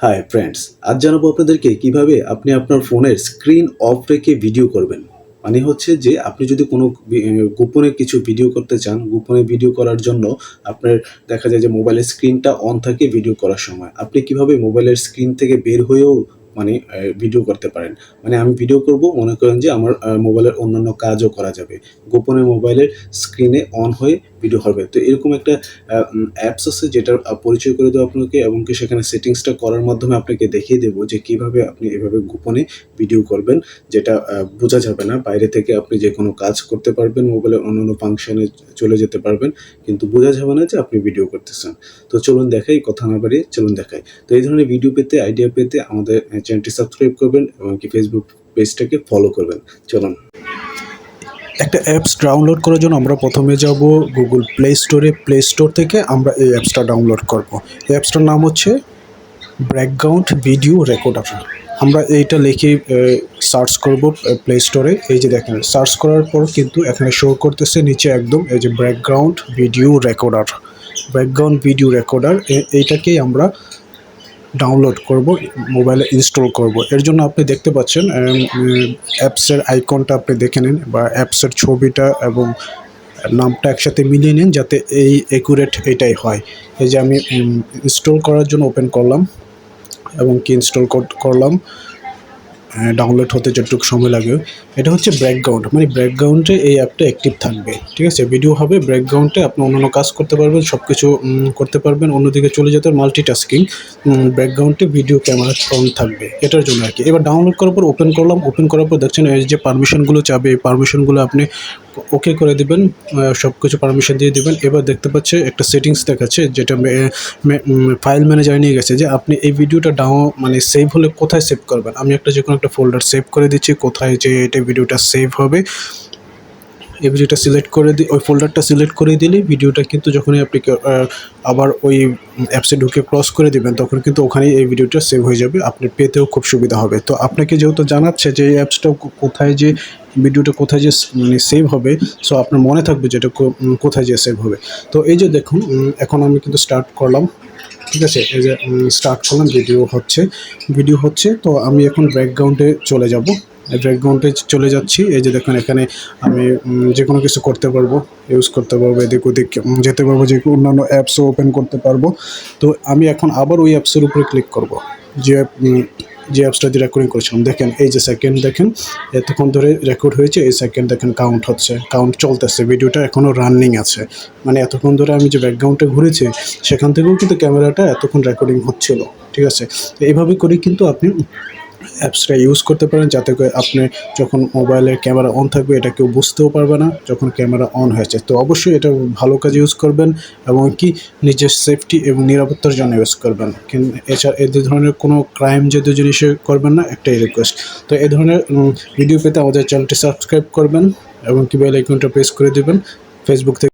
Hi friends আজ জানাব আপনাদেরকে কীভাবে আপনি আপনার ফোনের স্ক্রিন অফ রেখে ভিডিও করবেন। মানে হচ্ছে যে, আপনি যদি কোনো গোপনে কিছু ভিডিও করতে চান, গোপনে ভিডিও করার জন্য আপনার দেখা যায় যে, মোবাইলের স্ক্রিনটা অন থাকে ভিডিও করার সময়। আপনি কীভাবে মোবাইলের স্ক্রিন থেকে বের হয়েও মানে ভিডিও করতে পারেন? মানে আমি ভিডিও করব, মনে করেন যে, আমার মোবাইলের অন্যান্য কাজও করা যাবে। গোপনে মোবাইলের স্ক্রিনে অন হয়ে ভিডিও হবে। তো এরকম একটা অ্যাপস আছে যেটার পরিচয় করে দেবো আপনাকে এবং কি সেখানে সেটিংসটা করার মাধ্যমে আপনাকে দেখিয়ে দেবো যে কীভাবে আপনি এভাবে গোপনে ভিডিও করবেন, যেটা বোঝা যাবে না। বাইরে থেকে আপনি যে কোনো কাজ করতে পারবেন মোবাইলের অন্য ফাংশনে চলে যেতে পারবেন, কিন্তু বোঝা যাবে না যে আপনি ভিডিও করতেছেন। তো চলুন দেখাই, কথা না বাড়িয়ে চলুন দেখাই। তো এই ধরনের ভিডিও পেতে আইডিয়া পেতে আমাদের চ্যানেলটি সাবস্ক্রাইব করবেন এবং কি ফেসবুক পেজটাকে ফলো করবেন। চলুন। একটা অ্যাপস ডাউনলোড করার জন্য আমরা প্রথমে যাব গুগল প্লে স্টোরে প্লে স্টোর থেকে আমরা এই অ্যাপসটা ডাউনলোড করব। এই অ্যাপসটার নাম হচ্ছে ব্যাকগ্রাউন্ড ভিডিও রেকর্ডার আমরা এইটা লিখে সার্চ করব প্লে স্টোরে এই যে দেখেন সার্চ করার পর কিন্তু এখানে শো করতেছে নিচে একদম এই যে background video recorder background video recorder এইটাকেই আমরা ডাউনলোড করব মোবাইলে ইনস্টল করব। এর জন্য আপনি দেখতে পাচ্ছেন অ্যাপসের আইকনটা আপনি দেখে নিন বা অ্যাপসের ছবিটা এবং নামটা একসাথে মিলিয়ে নিন যাতে এই একুরেট এটাই হয়। এই যে আমি ইনস্টল করার জন্য ওপেন করলাম এবং কি ইনস্টল করলাম ডাউনলোড হতে যতটুকু সময় লাগে। এটা হচ্ছে ব্যাকগ্রাউন্ড মানে ব্যাকগ্রাউন্ডে এই অ্যাপটা অ্যাক্টিভ থাকবে। ঠিক আছে? ভিডিও হবে ব্যাকগ্রাউন্ডে আপনি অন্যান্য কাজ করতে পারবেন সব কিছু করতে পারবেন, অন্যদিকে চলে যেতে মাল্টি টাস্কিং ব্যাকগ্রাউন্ডে ভিডিও ক্যামেরা অন থাকবে। এটার জন্য আর কি। এবার ডাউনলোড করার পর ওপেন করলাম। ওপেন করার পর দেখছেন এই যে পারমিশনগুলো চাবে, এই পারমিশনগুলো আপনি ওকে করে দিবেন সব কিছু পারমিশন দিয়ে দিবেন। এবার দেখতে পাচ্ছে একটা সেটিংস দেখাচ্ছে, যেটা ফাইল ম্যানেজার নিয়ে গেছে যে আপনি এই ভিডিওটা ডাউন মানে সেভ হলে কোথায় সেভ করবেন? আমি একটা যে কোনো একটা ফোল্ডার সেভ করে দিচ্ছি, কোথায় যে এটা ভিডিওটা সেভ হবে। এই ভিডিওটা সিলেক্ট করে দিই ওই ফোল্ডারটা সিলেক্ট করে দিলে ভিডিওটা কিন্তু যখনই আপনি আবার ওই অ্যাপসে ঢুকে ক্রস করে দিবেন, তখন কিন্তু ওখানেই এই ভিডিওটা সেভ হয়ে যাবে, আপনি পেতেও খুব সুবিধা হবে। তো আপনাকে যেহেতু জানাচ্ছে যে এই অ্যাপসটা কোথায় যে, ভিডিওটা কোথায় যে মানে সেভ হবে সো আপনার মনে থাকবে যে এটা কোথায় যে সেভ হবে। তো এই যে দেখুন এখন আমি কিন্তু স্টার্ট করলাম, ঠিক আছে? এই যে স্টার্ট করলাম ভিডিও হচ্ছে ভিডিও হচ্ছে, তো আমি এখন ব্যাকগ্রাউন্ডে চলে যাব। ব্যাকগ্রাউন্ডে চলে যাচ্ছি। এই যে দেখুন, এখানে আমি যে কোনো কিছু করতে পারব ইউজ করতে পারব, এদিক ওদিক যেতে পারব, যে অন্যান্য অ্যাপসও ওপেন করতে পারব। তো আমি এখন আবার ওই অ্যাপসের উপরে ক্লিক করব। যে যে অ্যাপসটা দিয়ে রেকর্ডিং করেছিলাম। দেখেন, এই যে সেকেন্ড দেখেন, এতক্ষণ ধরে রেকর্ড হয়েছে, এই সেকেন্ড দেখেন কাউন্ট হচ্ছে কাউন্ট চলতেছে ভিডিওটা এখনও রানিং আছে। মানে এতক্ষণ ধরে আমি যে ব্যাকগ্রাউন্ডে ঘুরেছি, সেখান থেকেও কিন্তু ক্যামেরাটা এতক্ষণ রেকর্ডিং হচ্ছিল। ঠিক আছে? এইভাবে করে কিন্তু আপনি অ্যাপসটা ইউজ করতে পারেন, যাতে করে আপনি যখন মোবাইলের ক্যামেরা অন থাকবে, এটা কেউ বুঝতেও পারবে না যখন ক্যামেরা অন হয়েছে তো অবশ্যই এটা ভালো কাজে ইউজ করবেন এবং কি নিজের সেফটি এবং নিরাপত্তার জন্য ইউজ করবেন। কিন্তু এছাড়া এ ধরনের কোনো ক্রাইম জাতীয় জিনিসে করবেন না, একটাই রিকোয়েস্ট তো এই ধরনের ভিডিও পেতে আমাদের চ্যানেলটি সাবস্ক্রাইব করবেন এবং কি বেল আইকনটা প্রেস করে দেবেন। ফেসবুক থেকে